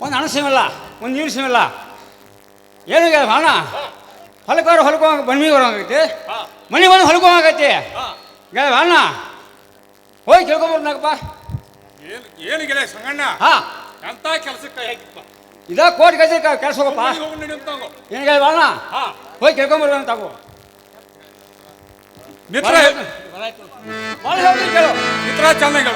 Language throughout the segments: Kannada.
ಒಂದು ಹಣ ಸಿವಿಲ್ಲ ಒಂದು ನೀರು ಸಿವಿಲ್ಲ ಏನು ಹಣ ಹೊಲಕಾರ ಹೊಲ್ಕೋ ಬನ್ನಿ ಬರೋಂಗೈತಿ ಮನೆ ಬಂದು ಹೊಲ್ಕೋಂಗೈತಿ ಗ ಅಣ್ಣ ಹೋಗಿ ಕೇಳ್ಕೊಂಬರ್ನಪ್ಪ ಏನು ಏನಿಗೆ ಸಂಗಣ್ಣ ಹಾ ಎಂತ ಕೆಲಸಕ್ಕೆ ಇದ ಕೋಟಿ ಗಜ ಕೆಲಸ ಹೋಗಪ್ಪ ಏನು ಏನಿಗೆ ಅಣ್ಣ ಹೋಗಿ ಕೇಳ್ಕೊಂಬರ್ತಾನೆ ಅಂತ ಮಿತ್ರ ಭಾಳ ಹೇಳ್ತೀನಿ ಕೇಳು ಮಿತ್ರ ಚೆನ್ನಾಗಳು ಏನಿಗೆ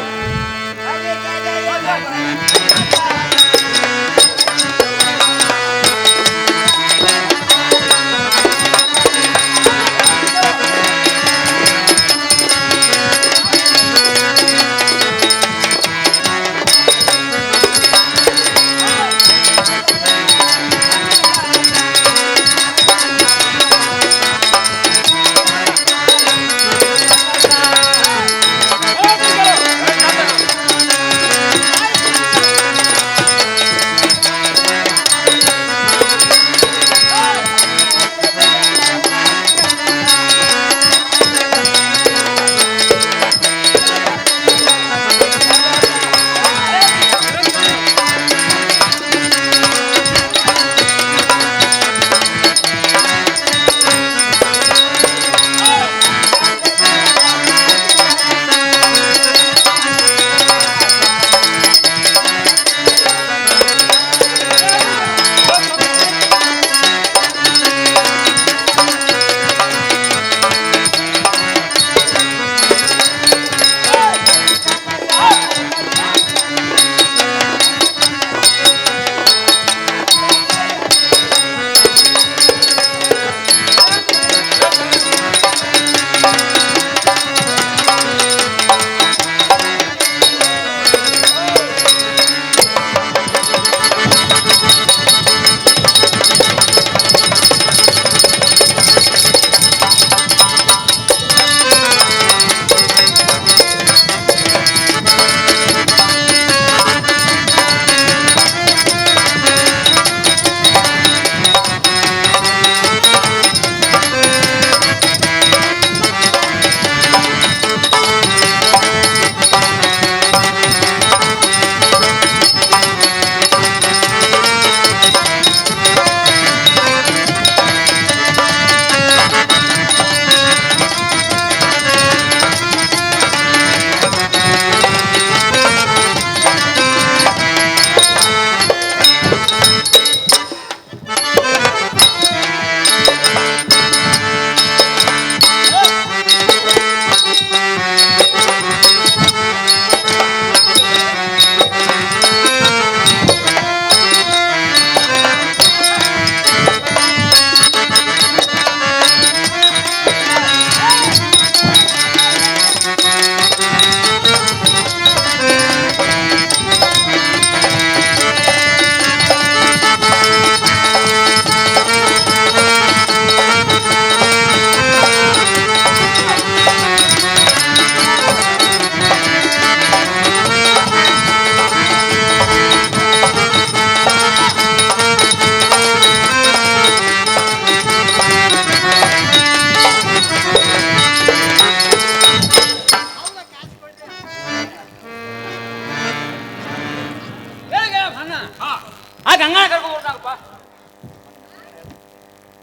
ಆ ಗಂಗಾ ಕರ್ಕೊಂಬರ್ತಾನಪ್ಪ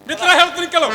ಮಿತ್ರ ಹೇಳ್ತೀನಿ ಕೆಲವು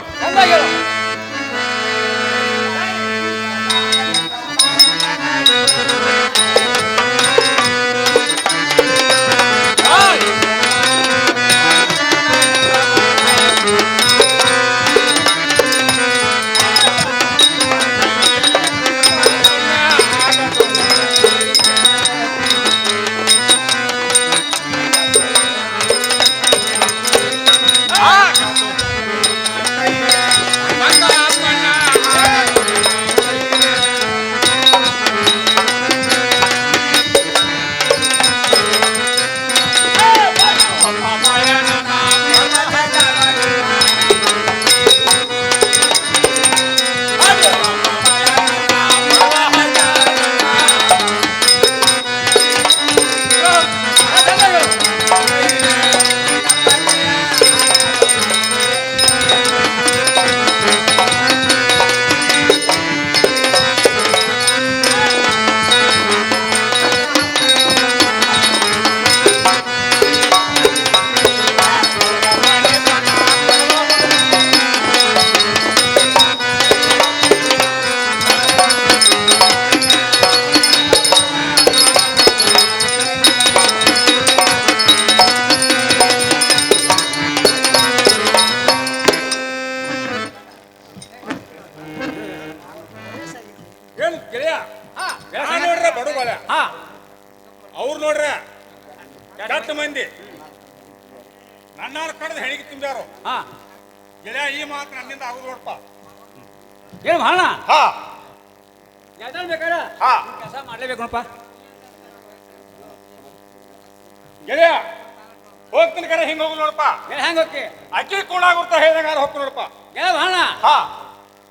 ಗೆಳೆಯ ಈ ಮಾತ್ರ ನನ್ನಿಂದ ಆಗುದು ನೋಡಪ್ಪ. ಏನು ಮಾಡೋಣ ಹಾ. ಯಾವ್ದಾರು ಬೇಕಾದ್ರೆ ಹಾ. ಕೆಲಸ ಮಾಡ್ಲೇಬೇಕು ನೋಡಪ್ಪ. ಗೆಳೆಯ ಹೋಗ್ತೀನಿ ಕರೆ ಹಿಂಗ ಹೋಗು ನೋಡಪ್ಪ. ಏನು ಹೆಂಗೆ ಹೋಗಿ ಅಕ್ಕಿ ಕೂಡಾಗುತ್ತಾ ಹೇಳ್ದಂಗ ಹೋಗ್ತು ನೋಡಪ್ಪ. ಗೆಳೆಯ ಮಾಡೋಣ ಹಾ.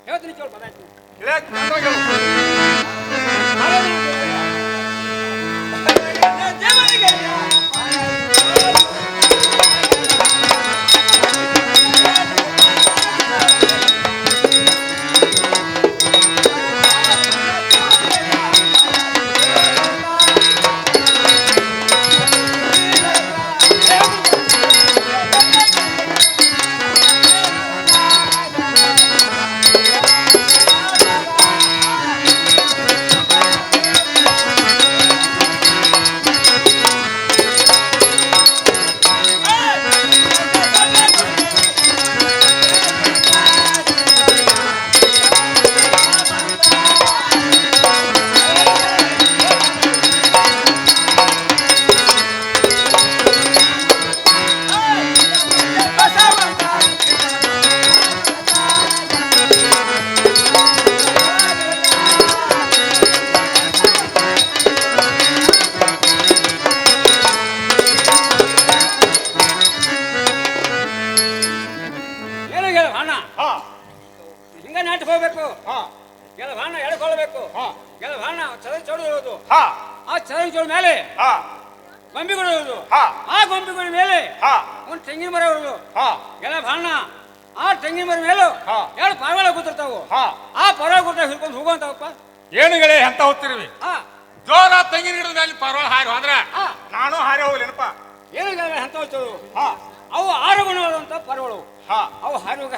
ಹೇಳ್ತೀನಿ ಕೇಳು ಬದಾಯ್ತು ಗೆಳೆಯ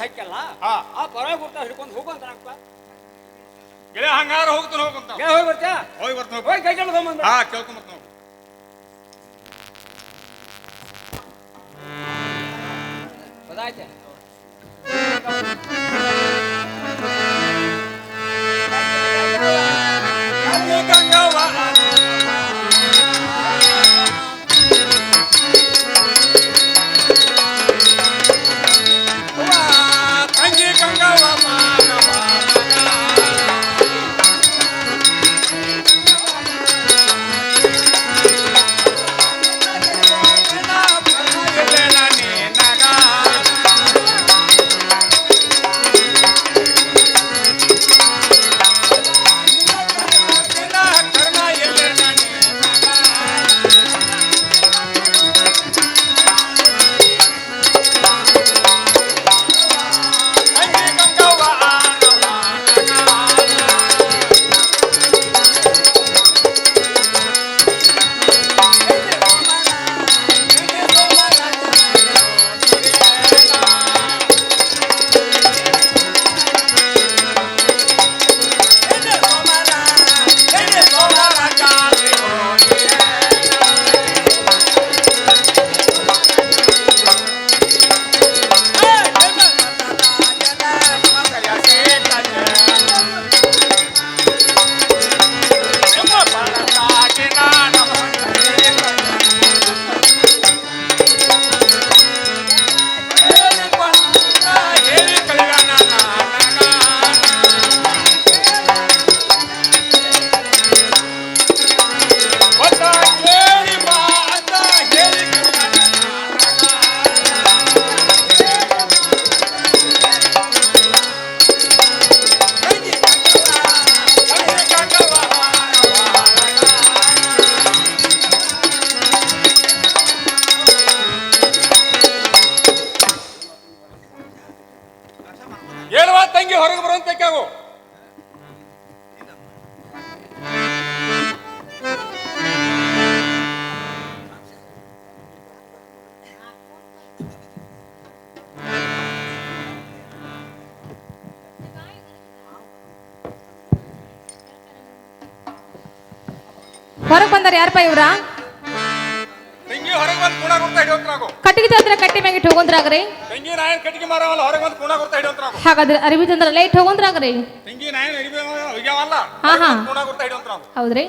ಅವು ಹಾರುವಾಗ ಹಾಕಲ್ಲ ಹಾ. ಆ ಪರವಾಗಿ ಕೂತ ಹಿಡ್ಕೊಂಡು ಹೋಗುವಂತನಪ್ಪ ಗೆಳೆಯ ಹಂಗಾರ ಹೋಗ್ತಾನೆ ಹೋಗಂತ ಏ ಹೋಗಿ ಬರ್ತೀಯಾ? ಹೋಗಿ ಬರ್ತಾನೆ ಹೋಗಿ. ಕೈ ಕೆಳಗೆ ಬಂದ ಹಾ ಕೇಳ್ಕೊಂಬತ್ ನಾವು ಬದಾಯ್ತೆ ತಂಗಿ ತಂಗಿ ಹೊರಗೆ ಬರುವಂತ ಕ್ಯಾಗು ಹೊರಗೆ ಬಂದಾರ ಯಾರಪ್ಪ ಇವ್ರ? ಕಟ್ಟಿಗೆ ಕಟ್ಟಿ ಮ್ಯಾಗ ಇಟ್ಟು ಹೋಗಂದ್ರಾಗ್ರಿ ಹಾಗಾದ್ರೆ ಅರಿವಿ ತಂದ್ರ ಲೈಟ್ ಹೋಗಂದ್ರಾಗ್ರಿ ಹಾ, ಹೌದ್ರಿ?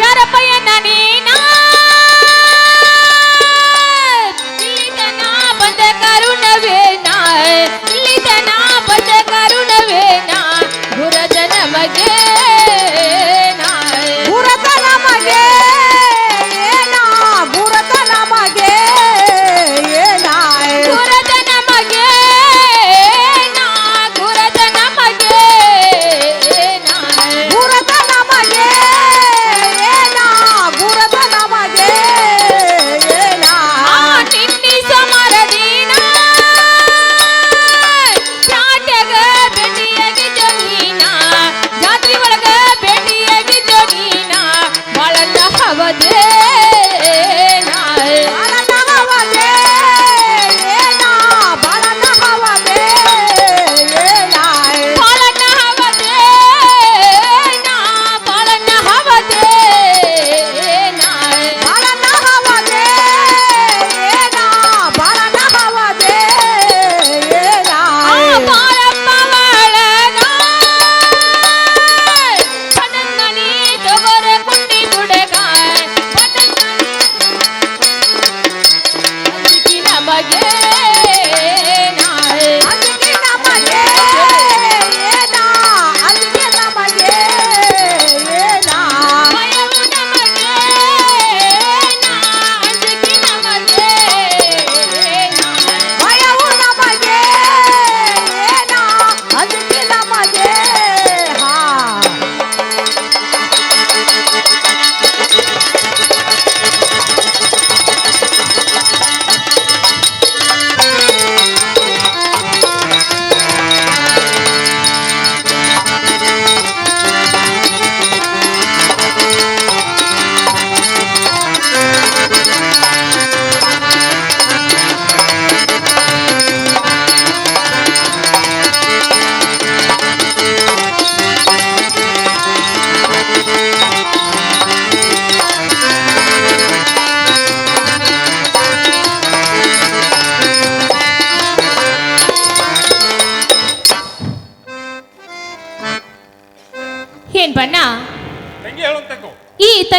ಯಾರಪ್ಪ ಬಂದ ನಾ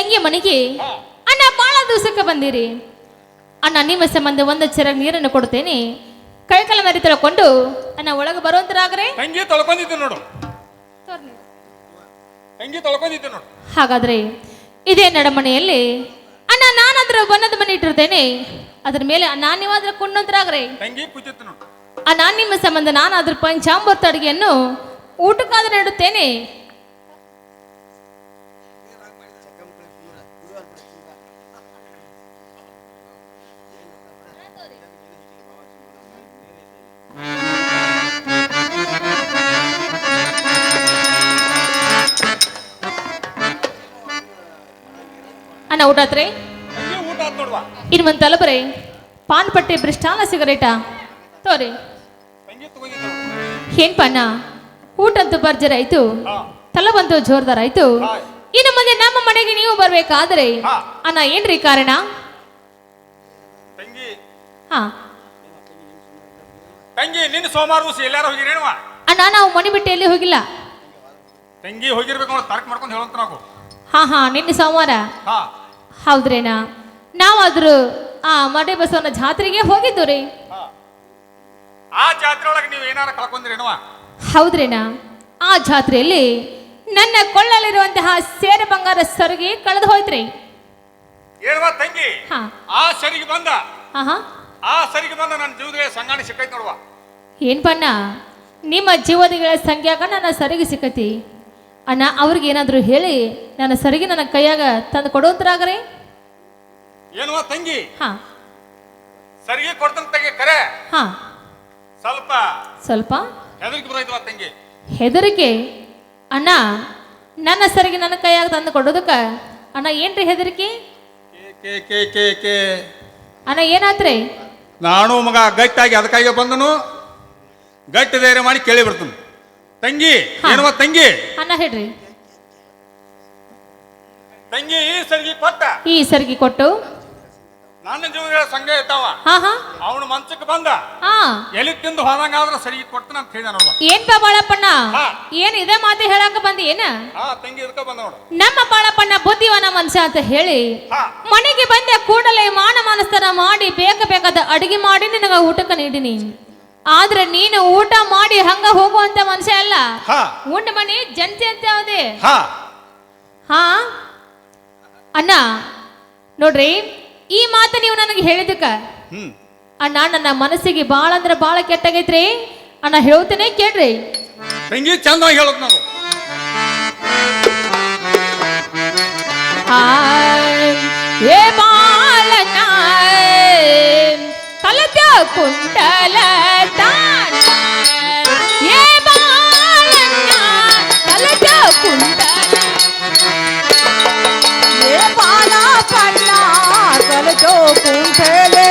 ತಂಗಿ ಮನೆಗೆ ಅಣ್ಣ ಬಹಳ ದಿವಸಕ್ಕೆ ಬಂದಿರಿ. ಅಣ್ಣ ನಿಮ್ಮ ಸಂಬಂಧ ಒಂದು ಚರ ನೀರನ್ನು ಕೊಡ್ತೇನೆ ಕೈಕಾಲ ಮರಿ ತೊಳ್ಕೊಂಡು ಅಣ್ಣ ಒಳಗೆ ಬರುವಂತರಾಗ್ರೆ ತಂಗಿ ತೊಳ್ಕೊಂಡಿದ್ದೆ ನೋಡು. ತಂಗಿ ತೊಳ್ಕೊಂಡಿದ್ದೆ ನೋಡು. ಹಾಗಾದ್ರೆ ಇದೇ ನಡಮನೆಯಲ್ಲಿ ಅಣ್ಣ ನಾನಾದ್ರ ಬಣ್ಣದ ಮನೆ ಇಟ್ಟಿರ್ತೇನೆ. ಅದ್ರ ಮೇಲೆ ನಾನು ನೀವಾದ್ರೆ ಕೊಂಡಂತರಾಗ್ರೆ ತಂಗಿ ನೋಡು. ಅಣ್ಣ ನಿಮ್ಮ ಸಂಬಂಧ ನಾನಾದ್ರೂ ಪಂಚಾಮೃತ ಅಡಿಗೆಯನ್ನು ಊಟಕ್ಕಾದ್ರೆ ಇಡುತ್ತೇನೆ ಊಟ ಆತ್ರಿ ತಂಗಿ ಊಟ ಆತ್ ನೋಡುವ. ಇನ್ನು ಒಂದು ತಲಬರೆ ಪಾನ್ ಪಟ್ಟಿ ಬ್ರಿಸ್ಟಾಲ ಸಿಗರೇಟಾ? ತೋರಿ. ಏನ್ ಪಣ್ಣ? ಊಟ ಅಂತೂ ಬರ್ಜರ್ ಆಯ್ತು ತಲೆ ಬಂತು ಜೋರ್ದಾರ್ ಆಯ್ತು. ಇನ್ನು ಮುಂದೆ ನಮ್ಮ ಮನೆಗೆ ನೀವು ಬರ್ಬೇಕಾದ್ರೆ ಅನ್ನ ಅಣ್ಣ ಏನ್ರಿ ಕಾರಣ? ತಂಗಿ. ಹಾ. ತಂಗಿ ನಿನ್ನ ಸೋಮವಾರ ದಿವಸ ಎಲ್ಲಾರು ಹೋಗಿರೇನವ ಅಣ್ಣ ನಾವು ಮನೆ ಬಿಟ್ಟು ಎಲ್ಲಿ ಹೋಗಿಲ್ಲ? ತಂಗಿ ಹೋಗಿರ್ಬೇಕು ನೋಡಿ ತರ್ಕ ಮಾಡ್ಕೊಂಡು ಹೇಳಂತ ನಾವು. ಹಾ ಹಾ ನಿನ್ನೆ ಸೋಮವಾರ ಹಾ. ಹೌದ್ರೇನಾ? ನಾವಾದ್ರೂ ಆ ಮಡೆ ಬಸವನ ಜಾತ್ರೆಗೆ ಹೋಗಿದ್ದು ರೀ. ಆ ಜಾತ್ರೆ ಒಳಗೆ ನೀವು ಏನಾರ ಕಳ್ಕೊಂಡ್ರೇನವ ಹೌದ್ರೇನಾ? ಆ ಜಾತ್ರೆಯಲ್ಲಿ ನನ್ನ ಕೊಳ್ಳಲಿರುವಂತಹ ಸೇರೆ ಬಂಗಾರ ಸರಿಗೆ ಕಳೆದು ಹೋಯ್ತ್ರಿ. ಏನವ ತಂಗಿ ಹಾ. ಆ ಸರಿಗೆ ಬಂದ. ಹಾ ಹಾ ಆ ಸರಿಗೆ ಬಂದ ನನ್ನ ಜೀವನದಲ್ಲಿ ಸಂಗಾಣಿ ಸಿಕ್ಕೈತೆ ನೋಡುವ. ಏನ್ ಬಣ್ಣ ನಿಮ್ಮ ಜೀವದಿಗಳ ಸಂಖ್ಯಾಗ ನನ್ನ ಸರಿಗೆ ಸಿಕ್ಕತಿ. ಅಣ್ಣ ಅವ್ರಿಗೆ ಏನಾದರೂ ಹೇಳಿ ನಾನು ಸರಿಗೆ ನನ್ನ ಕೈಯಾಗ ತಂದು ಕೊಡುವಂತರಾಗ್ರಿ ಏನುವ ತಂಗಿ? ಹಾ. ಸರಿಗೆ ಕೊಡ್ತಂತ ತಂಗಿ ಕರೆ. ಹಾ. ಸ್ವಲ್ಪ ಸ್ವಲ್ಪ ಹೆದರಿಕೆ ಬರೋಯ್ತವ ತಂಗಿ. ಹೆದರಿಕೆ. ಅಣ್ಣ ನನ್ನ ಸರಿಗೆ ನನ್ನ ಕೈಯಾಗ ತಂದು ಕೊಡೋದಕ್ಕ ಅಣ್ಣ ಏನ್ರಿ ಹೆದರಿಕೆ? ಕೆ ಕೆ ಕೆ ಕೆ ಕೆ. ಅಣ್ಣ ಏನಾತ್ರಿ? ನಾನು ಮಗ ಗಟ್ಟಾಗಿ ಅದಕ್ಕಾಗಿ ಬಂದನು. ಗಟ್ಟಿ ಧೈರ್ಯ ಮಾಡಿ ಕೇಳಿ ಬರ್ತೀನಿ. ತಂಗಿ. ಏನವ ತಂಗಿ? ಅನ್ನ ಹೇಳ್ರಿ. ತಂಗಿ ಈ ಸರ್ಗಿ ಕೊಟ್ಟ? ಈ ಸರ್ಗಿ ಕೊಟ್ಟು. ನನ್ನ ಜೀವನ ಸಂಘ ಇರ್ತಾವ ಹಾ ಹಾ. ಅವನು ಮಂಚಕ್ಕೆ ಬಂದ. ಹಾ. ಎಲಿ ತಿಂದು ಹೋದಂಗಾದ್ರೆ ಸರಿಗೆ ಕೊಡ್ತಾನ ಅಂತ ಹೇಳಿದ ನೋಡ. ಏನ್ ಬಾ ಬಾಳಪ್ಪಣ್ಣ ಏನ್ ಇದೇ ಮಾತು ಹೇಳಾಕ ಬಂದಿ ಏನ? ತಂಗಿ ಇದಕ್ಕ ಬಂದ ನೋಡು. ನಮ್ಮ ಬಾಳಪ್ಪಣ್ಣ ಬುದ್ಧಿವನ ಮನುಷ್ಯ ಅಂತ ಹೇಳಿ. ಮನೆಗೆ ಬಂದೆ ಕೂಡಲೇ ಮಾನ ಮಾನಸ್ತನ ಮಾಡಿ ಬೇಕ ಬೇಕಾದ ಅಡಿಗೆ ಮಾಡಿ ನಿನಗ ಊಟಕ್ಕೆ ನೀಡಿನಿ. ಆದ್ರೆ ನೀನು ಊಟ ಮಾಡಿ ಹಂಗ ಹೋಗುವಂತ ಮನುಷ್ಯ ಅಲ್ಲ. ಹಾ. ಉಂಡ ಮನಿ ಜಂತಿ ಅಂತ ಯಾವ್ದೇ? ಹಾ. ಹಾ. ಅಣ್ಣ ನೋಡ್ರಿ ಈ ಮಾತು ನೀವು ನನಗೆ ಹೇಳಿದಕ್ಕ ಅಣ್ಣ ನನ್ನ ಮನಸ್ಸಿಗೆ ಬಾಳ ಅಂದ್ರೆ ಬಾಳ ಕೆಟ್ಟಾಗೈತ್ರಿ. ಅಣ್ಣ ಹೇಳ್ತೇನೆ ಕೇಳ್ರಿ. ತಂಗಿ ಚಂದವಾಗಿ ಹೇಳತ್ ನಾವು ಏ ಬಾಲನ ಕಲತ ಕುಂಟಲ el yo puntele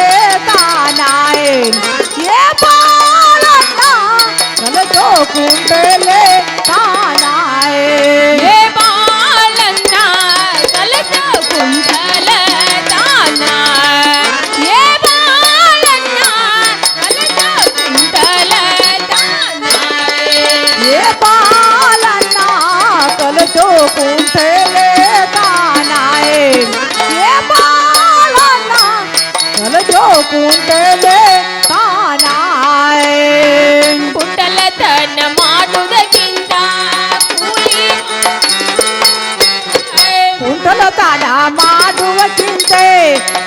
tanae ye palata el yo puntele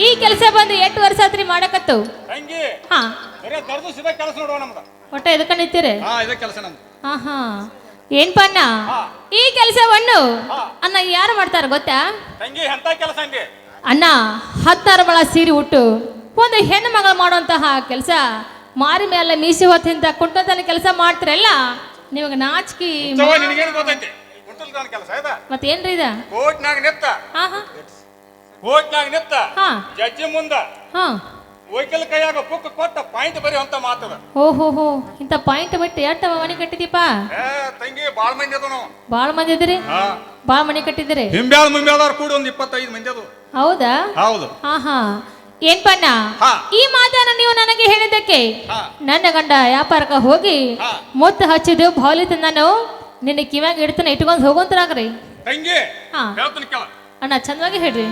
ಈ ಕೆಲಸ ಬಂದು ಎಷ್ಟು ವರ್ಷ ಆತ್ರಿ ಮಾಡಕತ್ತು? ತಂಗಿ ಹಾ. ಬರೇ ದರ್ದು ಸಿದ ಕೆಲಸ ನೋಡುವ ನಮ್ದು ಒಟ್ಟ ಎದಕ್ಕ ನಿಂತೀರಿ? ಹಾ ಇದೇ ಕೆಲಸ ನಮ್ದು. ಹಾ ಹಾ ಏನ್ಪ ಅಣ್ಣ? ಈ ಕೆಲಸವನ್ನು ಅನ್ನ ಯಾರು ಮಾಡ್ತಾರ ಗೊತ್ತಾ? ತಂಗಿ ಎಂತ ಕೆಲಸ ಅಣ್ಣ ಹತ್ತಾರು ಬಳ ಸೀರೆ ಉಟ್ಟು ಒಂದು ಹೆಣ್ಣು ಮಗಳು ಮಾಡುವಂತಹ ಕೆಲಸ. ಮಾರಿ ಮೇಲೆ ಮೀಸಿ ಹೊತ್ತಿಂದ ಕುಂಟತನ ಕೆಲಸ ಮಾಡ್ತಿರಲ್ಲ ನಿಮಗೆ ನಾಚಿಕೆ ನಿನಗೇನು ಗೊತ್ತೈತಿ? ಕೆಲಸ ಮತ್ತೇನ್ರಿ ಇದ? ನಿತ್ತ ಹಾ ಹಾ ಕೋರ್ಟ್ನಾಗ ನಿತ್ತ ಹಾ. ಜಡ್ಜಿ ಮುಂದ ಹಾ. ವಕೀಲ ಕೈಯಾಗ ಬುಕ್ ಕೊಟ್ಟ ಪಾಯಿಂಟ್ ಬರೀ ಅಂತ ಮಾತದ. ಓ ಹೋ ಇಂಥ ಪಾಯಿಂಟ್ ಬಿಟ್ಟು ಎಷ್ಟ ಮನೆ ಕಟ್ಟಿದೀಪ? ಏ ತಂಗಿ ಬಾಳ ಮಂದಿ ಅದ ಬಾಳ ಮಂದಿ ಇದ್ರಿ ಹಾ. ಭಾಳ ಮನೆ ಕಟ್ಟಿದಿರಿ? ಹಿಂಬ್ಯಾಳ ಮುಂಬ್ಯಾಳದವ್ರು ಕೂಡ ಒಂದ್ ಇಪ್ಪತ್ತೈದು ಮಂದಿ ಅದು ಹೌದಾ? ಹೌದು. ಹಾ ಹಾ. ಏನ್ಪಣ್ಣ ಹಾ. ಈ ಮಾತನ್ನ ನೀವು ನನಗೆ ಹೇಳಿದ್ದಕ್ಕೆ ಹಾ. ನನ್ನ ಗಂಡ ವ್ಯಾಪಾರಕ್ಕೆ ಹೋಗಿ ಹಾ. ಹಚ್ಚಿದ ಹಚ್ಚಿದ್ದು ಭಾವಲಿ ನಾನು ನಿನ್ನ ಕಿವ್ಯಾಗ ಇಡ್ತಾನೆ ಇಟ್ಕೊಂಡು ಹೋಗುವಂತರಾಗ್ರಿ ತಂಗಿ ಹಾ. ಹೇಳ್ತೀನಿ ಕೇಳ. ಅಣ್ಣ ಚೆನ್ನಾಗಿ ಹೇಳ್ರಿ.